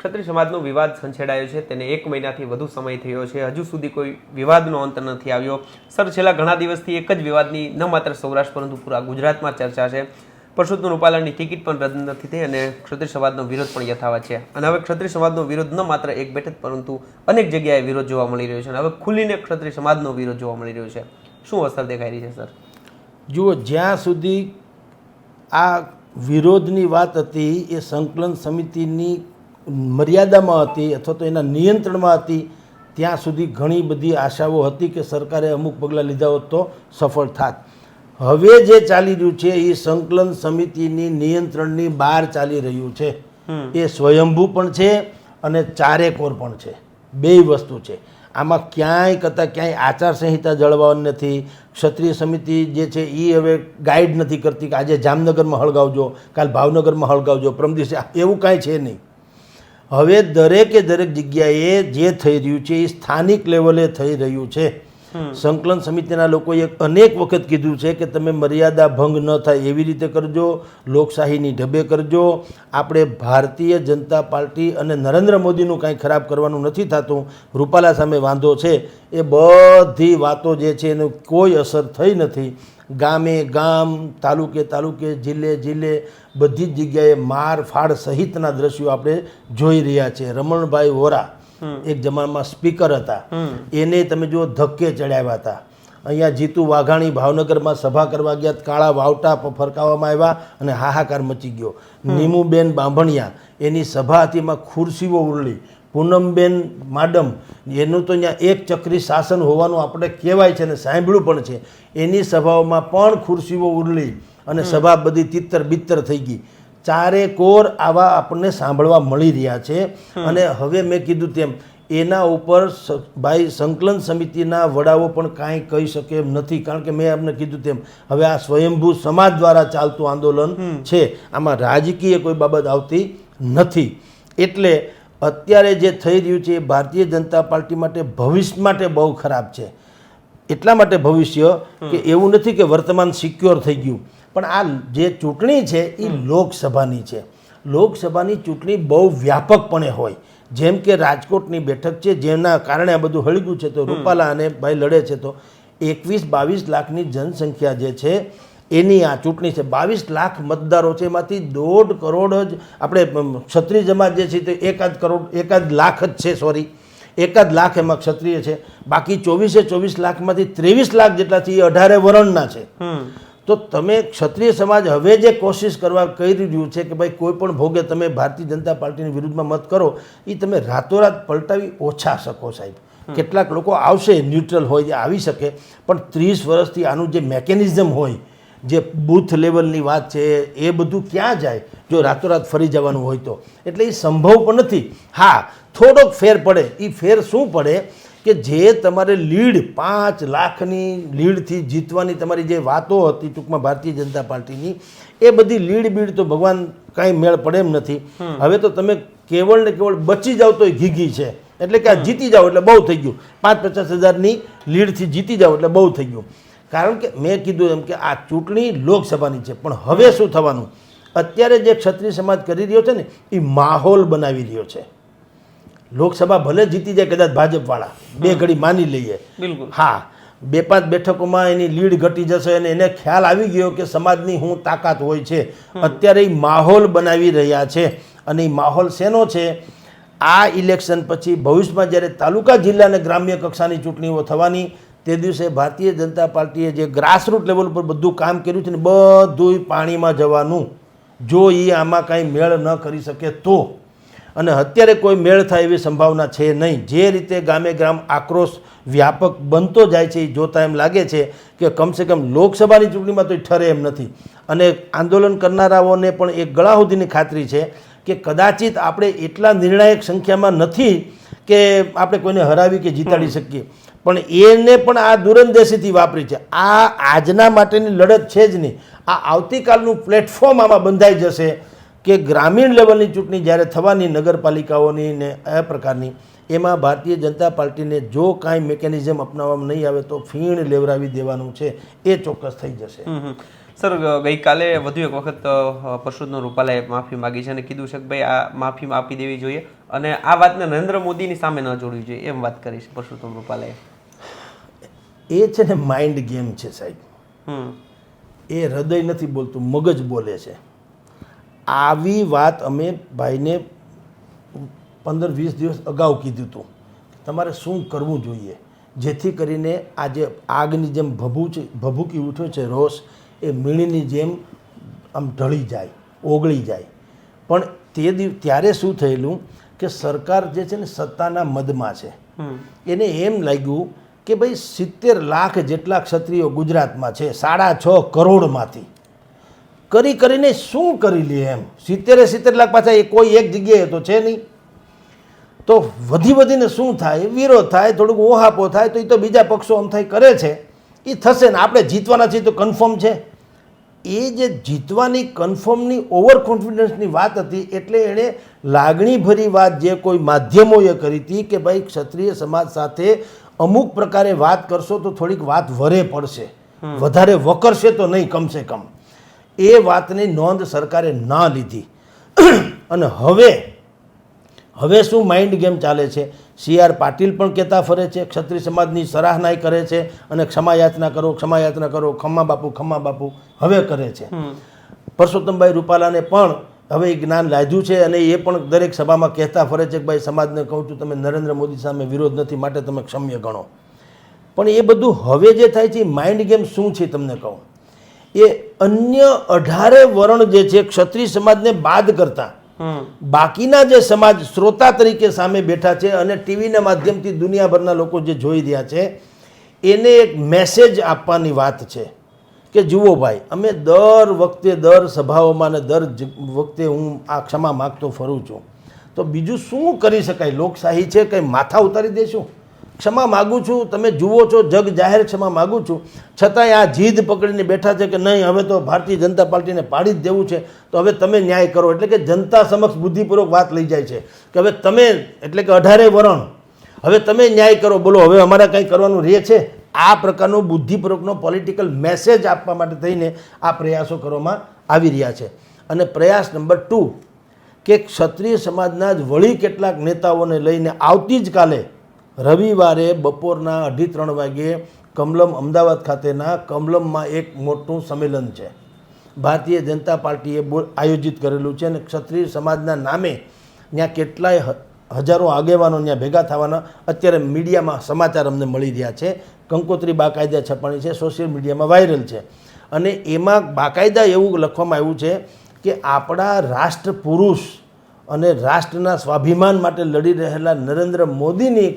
ક્ષત્રિય સમાજનો વિવાદ સંછેડાયો છે. તેને એક મહિનાથી વધુ સમય થયો છે. હજુ સુધી કોઈ વિવાદનો અંત નથી આવ્યો. સર, છેલ્લા ઘણા દિવસથી એક જ વિવાદની ન માત્ર સૌરાષ્ટ્ર, પરંતુ પૂરા ગુજરાતમાં ચર્ચા છે. પરસોત્તમ રૂપાલાની ટિકિટ પણ રદ નથી થઈ અને ક્ષત્રિય સમાજનો વિરોધ પણ યથાવત છે. અને હવે ક્ષત્રિય સમાજનો વિરોધ ન માત્ર એક બેઠક, પરંતુ અનેક જગ્યાએ વિરોધ જોવા મળી રહ્યો છે. અને હવે ખુલીને ક્ષત્રિય સમાજનો વિરોધ જોવા મળી રહ્યો છે. શું અસર દેખાઈ રહી છે, સર? જુઓ, જ્યાં સુધી આ વિરોધની વાત હતી, એ સંકલન સમિતિની મર્યાદામાં હતી અથવા તો એના નિયંત્રણમાં હતી ત્યાં સુધી ઘણી બધી આશાઓ હતી કે સરકારે અમુક પગલાં લીધા હોત તો સફળ થાત. હવે જે ચાલી રહ્યું છે એ સંકલન સમિતિની નિયંત્રણની બહાર ચાલી રહ્યું છે. એ સ્વયંભૂ પણ છે અને ચારેકોર પણ છે. બેય વસ્તુ છે. આમાં ક્યાંય કરતાં ક્યાંય આચારસંહિતા જળવાવાની નથી. ક્ષત્રિય સમિતિ જે છે એ હવે ગાઈડ નથી કરતી કે આજે જામનગરમાં હળગાવજો કાલ ભાવનગરમાં હળગાવજો પરમ દિવસે એવું કાંઈ છે નહીં. હવે દરેકે દરેક જગ્યાએ જે થઈ રહ્યું છે એ સ્થાનિક લેવલે થઈ રહ્યું છે. સંકલન સમિતિના લોકોએ અનેક વખત કીધું છે કે તમે મર્યાદા ભંગ ન થાય એવી રીતે કરજો લોકશાહીની ઢબે કરજો. આપણે ભારતીય જનતા પાર્ટી અને નરેન્દ્ર મોદીનું કાંઈ ખરાબ કરવાનું નથી થતું. રૂપાલા સામે વાંધો છે. એ બધી વાતો જે છે એનું કોઈ અસર થઈ નથી. ગામે ગામ તાલુકે તાલુકે જિલ્લે જિલ્લે બધી જ જગ્યાએ માર ફાડ સહિતના દ્રશ્યો આપણે જોઈ રહ્યા છે. રમણભાઈ વોરા એક જમાનામાં સ્પીકર હતા. એને તમે જો ધક્કે ચડાવ્યા હતા. અહીંયા જીતુ વાઘાણી ભાવનગરમાં સભા કરવા ગયા કાળા વાવટા ફરકાવવામાં આવ્યા અને હાહાકાર મચી ગયો. નીમુબેન બાંભણિયા એની સભા હતી એમાં ખુરશીઓ ઉરલી. પૂનમબેન માડમ એનું તો અહીંયા એક ચક્રી શાસન હોવાનું આપણે કહેવાય છે અને સાંભળ્યું પણ છે. એની સભાઓમાં પણ ખુરશીઓ ઉરલી અને સભા બધી તિત્તર બિત્તર થઈ ગઈ. ચારે કોર આવા આપણને સાંભળવા મળી રહ્યા છે અને હવે મેં કીધું તેમ એના ઉપર સ- ભાઈ સંકલન સમિતિના વડાઓ પણ કાંઈ કહી શકે એમ નથી. કારણ કે મેં એમને કીધું તેમ હવે આ સ્વયંભૂ સમાજ દ્વારા ચાલતું આંદોલન છે. આમાં રાજકીય કોઈ બાબત આવતી નથી. એટલે અત્યારે જે થઈ રહ્યું છે એ ભારતીય જનતા પાર્ટી માટે ભવિષ્ય માટે બહુ ખરાબ છે. એટલા માટે ભવિષ્ય કે એવું નથી કે વર્તમાન સિક્યોર થઈ ગયું. પણ આ જે ચૂંટણી છે એ લોકસભાની છે. લોકસભાની ચૂંટણી બહુ વ્યાપકપણે હોય. જેમ કે રાજકોટની બેઠક છે જેના કારણે આ બધું હળગ્યું છે તો રૂપાલા અને ભાઈ લડે છે તો એકવીસ બાવીસ લાખની જનસંખ્યા જે છે એની આ ચૂંટણી છે. બાવીસ લાખ મતદારો છે. એમાંથી દોઢ કરોડ જ આપણે ક્ષત્રિય સમાજ જે છે તે એકાદ કરોડ એકાદ લાખ જ છે સોરી એકાદ લાખ એમાં ક્ષત્રિય છે. બાકી ચોવીસે ચોવીસ લાખમાંથી ત્રેવીસ લાખ જેટલા છે એ અઢારે વરણના છે. તો તમે ક્ષત્રિય સમાજ હવે જે કોશિશ કરવા કહી રહ્યું છે કે ભાઈ કોઈ પણ ભોગે તમે ભારતીય જનતા પાર્ટીની વિરુદ્ધમાં મત કરો એ તમે રાતોરાત પલટાવી ઓછા શકો સાહેબ. કેટલાક લોકો આવશે ન્યુટ્રલ હોય જે આવી શકે. પણ ત્રીસ વર્ષથી આનું જે મેકેનિઝમ હોય જે બૂથ લેવલની વાત છે એ બધું ક્યાં જાય? જો રાતોરાત ફરી જવાનું હોય તો. એટલે એ સંભવ પણ નથી. હા થોડોક ફેર પડે. એ ફેર શું પડે? કે જે તમારે લીડ પાંચ લાખની લીડથી જીતવાની તમારી જે વાતો હતી ટૂંકમાં ભારતીય જનતા પાર્ટીની એ બધી લીડ બીડ તો ભગવાન કાંઈ મેળ પડે એમ નથી. હવે તો તમે કેવળ ને કેવળ બચી જાવ તો એ ઘીઘી છે. એટલે કે આ જીતી જાઓ એટલે બહુ થઈ ગયું. પાંચ પચાસ હજારની લીડથી જીતી જાઓ એટલે બહુ થઈ ગયું. કારણ કે મેં કીધું એમ કે આ ચૂંટણી લોકસભાની છે પણ હવે શું થવાનું? અત્યારે જે ક્ષત્રિય સમાજ કરી રહ્યો છે ને એ માહોલ બનાવી રહ્યો છે. લોકસભા ભલે જીતી જાય કદાચ ભાજપવાળા બે ઘડી માની લઈએ. બિલકુલ. હા બે પાંચ બેઠકોમાં એની લીડ ઘટી જશે અને એને ખ્યાલ આવી ગયો કે સમાજની હું તાકાત હોય છે. અત્યારે એ માહોલ બનાવી રહ્યા છે અને એ માહોલ શેનો છે? આ ઇલેક્શન પછી ભવિષ્યમાં જ્યારે તાલુકા જિલ્લા અને ગ્રામ્ય કક્ષાની ચૂંટણીઓ થવાની તે દિવસે ભારતીય જનતા પાર્ટીએ જે ગ્રાસરૂટ લેવલ ઉપર બધું કામ કર્યું છે ને બધું પાણીમાં જવાનું જો એ આમાં કાંઈ મેળ ન કરી શકે તો. અને અત્યારે કોઈ મેળ થાય એવી સંભાવના છે નહીં. જે રીતે ગામે ગામ આક્રોશ વ્યાપક બનતો જાય છે એ જોતા એમ લાગે છે કે કમસે કમ લોકસભાની ચૂંટણીમાં તો એ ઠરે એમ નથી. અને આંદોલન કરનારાઓને પણ એક ગળા સુધીની ખાતરી છે કે કદાચિત આપણે એટલા નિર્ણાયક સંખ્યામાં નથી કે આપણે કોઈને હરાવી કે જીતાડી શકીએ. પણ એને પણ આ દૂરંદેશીથી વાપરી છે. આ આજના માટેની લડત છે જ નહીં. આ આવતીકાલનું પ્લેટફોર્મ આમાં બંધાઈ જશે કે ગ્રામીણ લેવલની ચૂંટણી જ્યારે થવાની નગરપાલિકાઓની ને આ પ્રકારની, એમાં ભારતીય જનતા પાર્ટીને જો કાંઈ મિકેનિઝમ અપનાવવામાં નહીં આવે તો ફીણ લેવરાવી દેવાનું છે. એ ચોક્કસ થઈ જશે. સર ગઈકાલે વધુ એક વખત પરસોદનો રૂપાલાએ માફી માગી છે અને કીધું છે કે ભાઈ આ માફી આપી દેવી જોઈએ. અને આ વાતને નરેન્દ્ર મોદીની સામે ન જોડવી જોઈએ એમ વાત કરીશ છે પરસોત્તમ રૂપાલાએ. એ છે ને માઇન્ડ ગેમ છે સાહેબ. એ હૃદય નથી બોલતું મગજ બોલે છે. આવી વાત અમે ભાઈને પંદર વીસ દિવસ અગાઉ કીધું હતું તમારે શું કરવું જોઈએ? જેથી કરીને આજે આગની જેમ ભભૂચ ભભૂકી ઉઠ્યો છે રોષ એ મીણીની જેમ આમ ઢળી જાય ઓગળી જાય. પણ તે દિવ ત્યારે શું થયેલું? કે સરકાર જે છે ને સત્તાના મદમાં છે. એને એમ લાગ્યું કે ભાઈ સિત્તેર લાખ જેટલા ક્ષત્રિયો ગુજરાતમાં છે સાડા છ કરોડમાંથી. કરી કરીને શું કરી લે એમ? સિત્તેરે સિત્તેર લાખ પાછા એ કોઈ એક જગ્યાએ તો છે નહીં. તો વધી વધીને શું થાય? વિરોધ થાય થોડુંક ઓહાપો થાય તો એ તો બીજા પક્ષો આમ થાય કરે છે. એ થશે ને. આપણે જીતવાના છીએ તો કન્ફર્મ છે. એ જે જીતવાની કન્ફર્મની ઓવર કોન્ફિડન્સની વાત હતી એટલે એણે લાગણીભરી વાત જે કોઈ માધ્યમોએ કરી હતી કે ભાઈ ક્ષત્રિય સમાજ સાથે અમુક પ્રકારે વાત કરશો તો થોડીક વાત વરે પડશે. વધારે વકરશે તો નહીં કમસે કમ. એ વાતની નોંધ સરકારે ના લીધી. અને હવે હવે શું માઇન્ડ ગેમ ચાલે છે? સી આર પાટીલ પણ કહેતા ફરે છે ક્ષત્રિય સમાજની સરાહનાય કરે છે અને ક્ષમાયાચના કરો ક્ષમાયાચના કરો ખમ્મા બાપુ ખમ્મા બાપુ હવે કરે છે. પરસોત્તમભાઈ રૂપાલાને પણ હવે એ જ્ઞાન લાદ્યું છે અને એ પણ દરેક સભામાં કહેતા ફરે છે કે ભાઈ સમાજને કહું છું તમે નરેન્દ્ર મોદી સામે વિરોધ નથી માટે તમે ક્ષમ્ય ગણો. પણ એ બધું હવે જે થાય છે માઇન્ડ ગેમ શું છે તમને કહું? એ અન્ય અઢારે વર્ણ જે છે ક્ષત્રિય સમાજને બાદ કરતા. બાકીના જે સમાજ શ્રોતા તરીકે સામે બેઠા છે અને ટીવીના માધ્યમથી દુનિયાભરના લોકો જે જોઈ રહ્યા છે, એને એક મેસેજ આપવાની વાત છે કે, જુઓ ભાઈ, અમે દર વખતે દર સભાઓમાં અને દર વખતે હું આ ક્ષમા માગતો ફરું છું. તો બીજું શું કરી શકાય? લોકશાહી છે, કંઈ માથા ઉતારી દેશું? ક્ષમા માગું છું, તમે જુઓ છો, જગ જાહેર ક્ષમા માગું છું. છતાંય આ જીદ પકડીને બેઠા છે કે નહીં, હવે તો ભારતીય જનતા પાર્ટીને પાડી જ દેવું છે. તો હવે તમે ન્યાય કરો. એટલે કે જનતા સમક્ષ બુદ્ધિપૂર્વક વાત લઈ જાય છે કે હવે તમે, એટલે કે અઢારે વરણ, હવે તમે ન્યાય કરો. બોલો, હવે અમારે કંઈ કરવાનું રહે છે? આ પ્રકારનો બુદ્ધિપૂર્વકનો પોલિટિકલ મેસેજ આપવા માટે થઈને આ પ્રયાસો કરવામાં આવી રહ્યા છે. અને પ્રયાસ નંબર ટુ, કે ક્ષત્રિય સમાજના જ વળી કેટલાક નેતાઓને લઈને આવતી જ કાલે રવિવારે બપોરના અઢી ત્રણ વાગ્યે કમલમ અમદાવાદ ખાતેના કમલમમાં એક મોટું સંમેલન છે. ભારતીય જનતા પાર્ટીએ આયોજિત કરેલું છે અને ક્ષત્રિય સમાજના નામે ત્યાં કેટલાય હજારો આગેવાનો ત્યાં ભેગા થવાના અત્યારે મીડિયામાં સમાચાર અમને મળી રહ્યા છે. કંકોત્રી બાકાયદા છપાણી છે, સોશિયલ મીડિયામાં વાયરલ છે. અને એમાં બાકાયદા એવું લખવામાં આવ્યું છે કે આપણા રાષ્ટ્ર પુરુષ અને રાષ્ટ્રના સ્વાભિમાન માટે લડી રહેલા નરેન્દ્ર મોદીની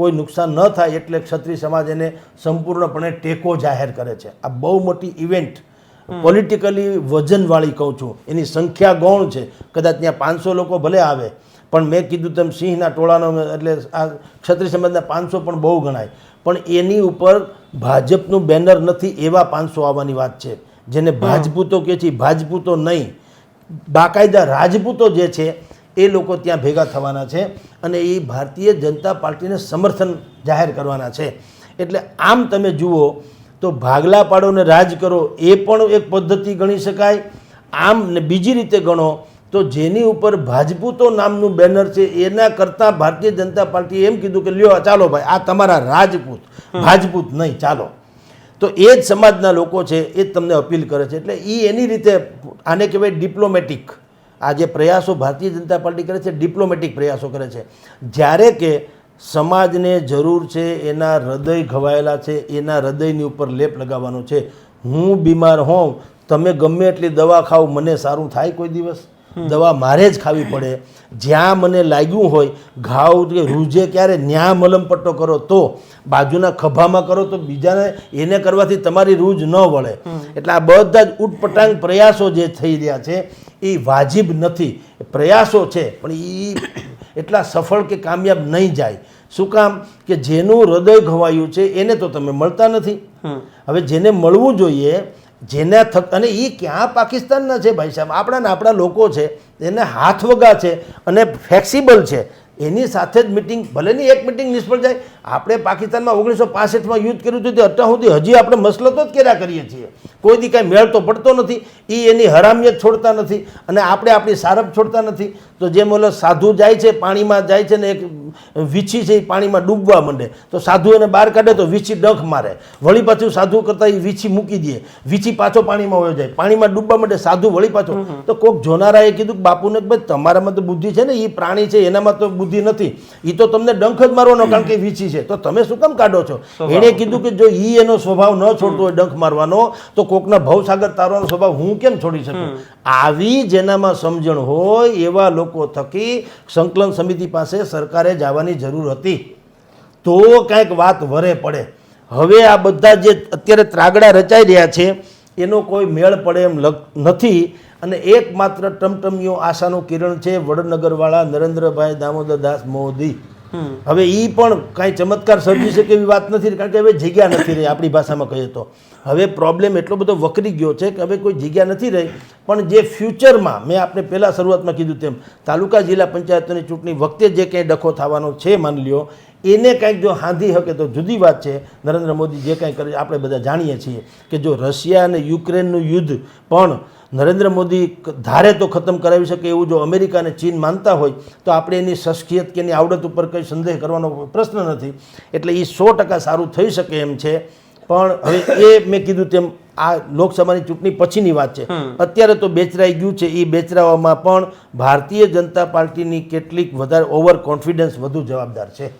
કોઈ નુકસાન ન થાય એટલે ક્ષત્રિય સમાજ એને સંપૂર્ણપણે ટેકો જાહેર કરે છે. આ બહુ મોટી ઇવેન્ટ પોલિટિકલી વજનવાળી કહું છું. એની સંખ્યા ગૌણ છે. કદાચ ત્યાં પાંચસો લોકો ભલે આવે પણ મેં કીધું તેમ સિંહના ટોળાનો એટલે આ ક્ષત્રિય સમાજના પાંચસો પણ બહુ ગણાય. પણ એની ઉપર ભાજપનું બેનર નથી એવા પાંચસો આવવાની વાત છે. જેને ભાજપૂતો કહે છે ભાજપૂતો નહીં. બાકાયદા રાજપૂતો જે છે એ લોકો ત્યાં ભેગા થવાના છે અને એ ભારતીય જનતા પાર્ટીને સમર્થન જાહેર કરવાના છે. એટલે આમ તમે જુઓ તો ભાગલા પાડો ને રાજ કરો એ પણ એક પદ્ધતિ ગણી શકાય. આમ ને બીજી રીતે ગણો તો જેની ઉપર ભાજપૂતો નામનું બેનર છે એના કરતાં ભારતીય જનતા પાર્ટીએ એમ કીધું કે લ્યો ચાલો ભાઈ આ તમારા રાજપૂત ભાજપૂત નહીં ચાલો. તો એ જ સમાજના લોકો છે એ જ તમને અપીલ કરે છે. એટલે એ એની રીતે આને કહેવાય ડિપ્લોમેટિક આ જે પ્રયાસો ભારતીય જનતા પાર્ટી કરે છે ડિપ્લોમેટિક પ્રયાસો કરે છે જ્યારે કે સમાજને જરૂર છે એના હૃદય ઘવાયેલા છે એના હૃદયની ઉપર લેપ લગાવવાનો છે. હું બીમાર હોઉં તમે ગમે એટલી દવા ખાઓ મને સારું થાય કોઈ દિવસ. દવા મારે જ ખાવી પડે. જ્યાં મને લાગ્યું હોય ઘાવ કે રૂજે ક્યારે ન્યા મલમ પટ્ટો કરો તો બાજુના ખભામાં કરો તો બીજાને એને કરવાથી તમારી રૂજ ન વળે. એટલે આ બધા જ ઉટપટાંગ પ્રયાસો જે થઈ રહ્યા છે એ વાજિબ નથી. પ્રયાસો છે પણ એ એટલા સફળ કે કામયાબ નહીં જાય. શું કામ? કે જેનું હૃદય ઘવાયું છે એને તો તમે મળતા નથી. હવે જેને મળવું જોઈએ જેના થક અને એ ક્યાં પાકિસ્તાનના છે ભાઈ સાહેબ? આપણાને આપણા લોકો છે એને હાથ વગા છે અને ફ્લેક્સિબલ છે. એની સાથે જ મિટિંગ ભલે ની એક મિટિંગ નિષ્ફળ જાય આપણે પાકિસ્તાનમાં ઓગણીસો પાસઠમાં યુદ્ધ કર્યું હતું તે અત્યાર સુધી હજી આપણે મસલતો જ કર્યા કરીએ છીએ. કોઈ દી કાંઈ મેળ તો પડતો નથી એ એની હરામિયત છોડતા નથી અને આપણે આપણી સારપ છોડતા નથી. તો જેમ ઓલો સાધુ જાય છે પાણીમાં જાય છે ને એક વીછી છે એ પાણીમાં ડૂબવા માંડે. તો સાધુ એને બહાર કાઢે તો વીછી ડંખ મારે. વળી પાછું સાધુ કરતાં એ વીછી મૂકી દે. વીછી પાછો પાણીમાં વયો જાય. પાણીમાં ડૂબવા માંડે સાધુ વળી પાછો. તો કોક જોનારાએ કીધું કે બાપુને કે ભાઈ તમારામાં તો બુદ્ધિ છે ને એ પ્રાણી છે એનામાં તો બુદ્ધિ નથી. એ તો તમને ડંખ જ મારવાનો કારણ કે એ વીછી છે. તો તમે શું કામ કાઢો છો? એણે કીધું કે જો ઈ એનો સ્વભાવ ન છોડતો હોય ડંખ મારવાનો તો કોકના ભવસાગર તારવાનો સ્વભાવ હું કેમ છોડી શકું? આવી જેનામાં સમજણ હોય એવા લોકો થકી સંકલન સમિતિ પાસે સરકારે જવાની જરૂર હતી. તો કાંઈક વાત વરે પડે. હવે આ બધા જે અત્યારે ત્રાગડા રચાઈ રહ્યા છે એનો કોઈ મેળ પડે એમ નથી. અને એકમાત્ર ટમટમિયો આશાનું કિરણ છે વડનગરવાળા નરેન્દ્રભાઈ દામોદર દાસ મોદી. હવે એ પણ કાંઈ ચમત્કાર સર્જી શકે એવી વાત નથી, કારણ કે હવે જગ્યા નથી રહી આપણી ભાષામાં કહીએ તો. હવે પ્રોબ્લેમ એટલો બધો વકરી ગયો છે કે હવે કોઈ જગ્યા નથી રહી, પણ જે ફ્યુચરમાં મેં આપણે પહેલાં શરૂઆતમાં કીધું તેમ, તાલુકા જિલ્લા પંચાયતોની ચૂંટણી વખતે જે કંઈ ડખો થવાનો છે, માની લ્યો, એને કંઈક જો હાંધી શકે તો જુદી વાત છે. નરેન્દ્ર મોદી જે કંઈ કરે, આપણે બધા જાણીએ છીએ કે જો રશિયા અને યુક્રેનનું યુદ્ધ પણ નરેન્દ્ર મોદી ધારે તો ખતમ કરાવી શકે એવું જો અમેરિકા અને ચીન માનતા હોય તો આપણે એની શખ્સિયત કે એની આવડત ઉપર કંઈ સંદેહ કરવાનો પ્રશ્ન નથી. એટલે એ સો ટકા સારું થઈ શકે એમ છે. પણ હવે એ મેં કીધું તેમ આ લોકસભાની ચૂંટણી પછીની વાત છે. અત્યારે તો બેચરાઈ ગયું છે. એ બેચરાવામાં પણ ભારતીય જનતા પાર્ટીની કેટલીક વધારે ઓવર કોન્ફિડન્સ વધુ જવાબદાર છે.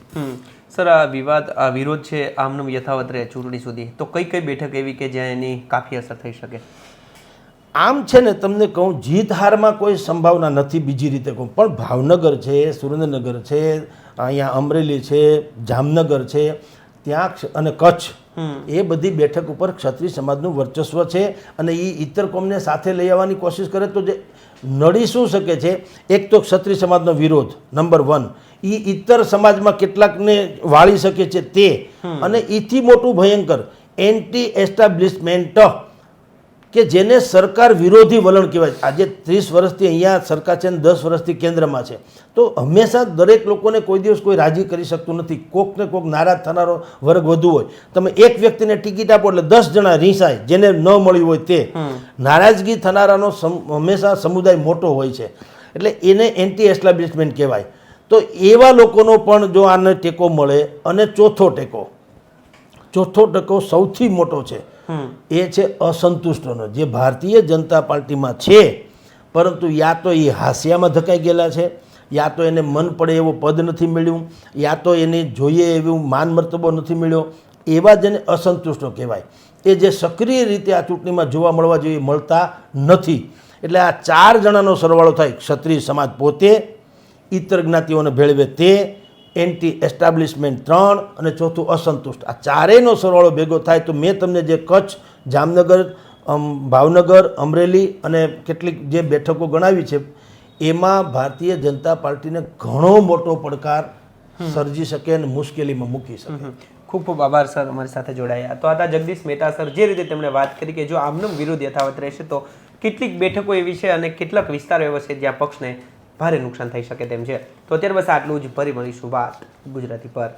સર આ વિવાદ આ વિરોધ છે આમનો યથાવત રહે ચૂંટણી સુધી. તો કઈ કઈ બેઠક એવી કે જ્યાં એની કાફી અસર થઈ શકે? આમ છે ને તમને કહું જીત હારમાં કોઈ સંભાવના નથી બીજી રીતે કહું. પણ ભાવનગર છે સુરેન્દ્રનગર છે અહીંયા અમરેલી છે જામનગર છે ત્યાં અને કચ્છ એ બધી બેઠક ઉપર ક્ષત્રિય સમાજનું વર્ચસ્વ છે અને એ ઇતર કોમને સાથે લઈ આવવાની કોશિશ કરે તો જે નડી શું શકે છે? એક તો ક્ષત્રિય સમાજનો વિરોધ નંબર વન એ ઇતર સમાજમાં કેટલાકને વાળી શકે છે તે. અને એથી મોટું ભયંકર એન્ટી એસ્ટાબ્લિશમેન્ટ કે જેને સરકાર વિરોધી વલણ કહેવાય આજે ત્રીસ વર્ષથી અહીંયા સરકાર છે ને દસ વર્ષથી કેન્દ્રમાં છે. તો હંમેશા દરેક લોકોને કોઈ દિવસ કોઈ રાજી કરી શકતું નથી. કોક ને કોક નારાજ થનારો વર્ગ વધુ હોય. તમે એક વ્યક્તિને ટિકિટ આપો એટલે દસ જણા રીસાય જેને ન મળ્યું હોય તે. નારાજગી થનારાનો હંમેશા સમુદાય મોટો હોય છે. એટલે એને એન્ટી એસ્ટાબ્લિશમેન્ટ કહેવાય. તો એવા લોકોનો પણ જો આને ટેકો મળે અને ચોથો ટેકો. ચોથો ટેકો સૌથી મોટો છે. એ છે અસંતુષ્ટોનો. જે ભારતીય જનતા પાર્ટીમાં છે, પરંતુ યા તો એ હાસ્યામાં ધકાઈ ગયેલા છે, યા તો એને મન પડે એવો પદ નથી મળ્યું, યા તો એને જોઈએ એવું માન મર્તબો નથી મળ્યો, એવા જેને અસંતુષ્ટો કહેવાય. એ જે સક્રિય રીતે આ ચૂંટણીમાં જોવા મળવા જોઈએ મળતા નથી. એટલે આ ચાર જણાનો સરવાળો થાય. ક્ષત્રિય સમાજ પોતે ઇતર જ્ઞાતિઓને ભેળવે તે એન્ટી એસ્ટાબ્લિશમેન્ટ ત્રણ અને ચોથું અસંતુષ્ટ. આ ચારેયનો સરવાળો ભેગો થાય તો મેં તમને જે કચ્છ જામનગર ભાવનગર અમરેલી અને કેટલીક જે બેઠકો ગણાવી છે એમાં ભારતીય જનતા પાર્ટીને ઘણો મોટો પડકાર સર્જી શકે અને મુશ્કેલીમાં મૂકી શકે. ખૂબ ખૂબ આભાર સર અમારી સાથે જોડાયા. તો આ હતા જગદીશ મહેતા સર જે રીતે તેમણે વાત કરી કે જો આમનો વિરોધ યથાવત રહેશે તો કેટલીક બેઠકો એવી છે અને કેટલાક વિસ્તારો એવા છે જ્યાં પક્ષને ભારે નુકસાન થઈ શકે તેમ છે. તો અત્યારે બસ આટલું જ. ફરી મળીશું વાત ગુજરાતી પર.